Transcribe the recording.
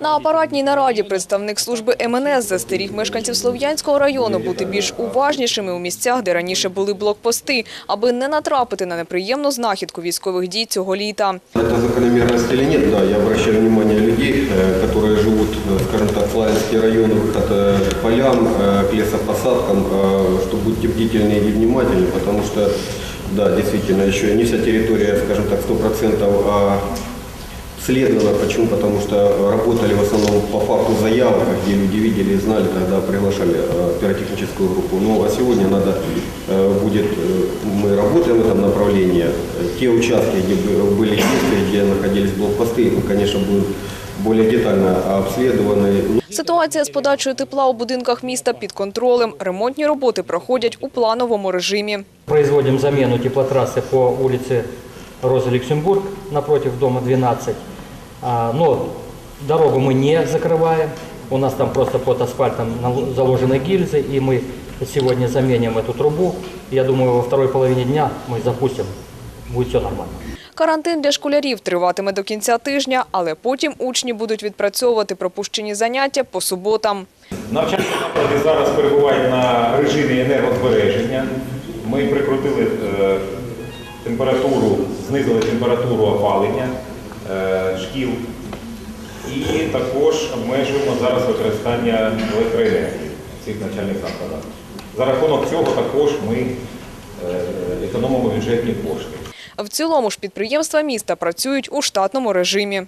На апаратній нараді представник служби МНС застеріг мешканців Слов'янського району бути більш уважнішими у місцях, де раніше були блокпости, аби не натрапити на неприємну знахідку військових дій цього літа. Это закономерность или нет, да, я обращаю внимание людей, э, которые живут, э, скажем так, Славянский район, выход э, к полям, э, к лесопосадкам, э, что будьте бдительны и внимательны, потому что, да, действительно, еще не вся территория, скажем так, 100% обследована. Почему? Потому что работали в основном по факту заявок, где люди видели и знали, когда приглашали э, пиротехническую группу. Ну а сегодня надо э, будет, э, мы работаем в этом направлении. Э, Те участки, где бы- были действия, где находились блокпосты, ну, конечно, будут более детально обследованы. Ситуація з подачею тепла у будинках міста під контролем. Ремонтні роботи проходять у плановому режимі. Производим замену теплотрассы по улице Роза Люксембург напротив дома 12. А, Но дорогу мы не закрываем. У нас там просто под асфальтом нал- заложены гильзы, и мы сегодня заменим эту трубу. Я думаю, во второй половине дня мы запустим, будет все нормально. Карантин для школярів триватиме до кінця тижня, але потім учні будуть відпрацьовувати пропущені заняття по суботам. Навчальні заклади зараз перебувають на режимі енергозбереження. Ми прикрутили е, температуру, знизили температуру опалення е, шкіл і також обмежуємо зараз використання електроенергії в цих навчальних закладах. За рахунок цього також ми е, економимо бюджетні кошти. В цілому ж підприємства міста працюють у штатному режимі.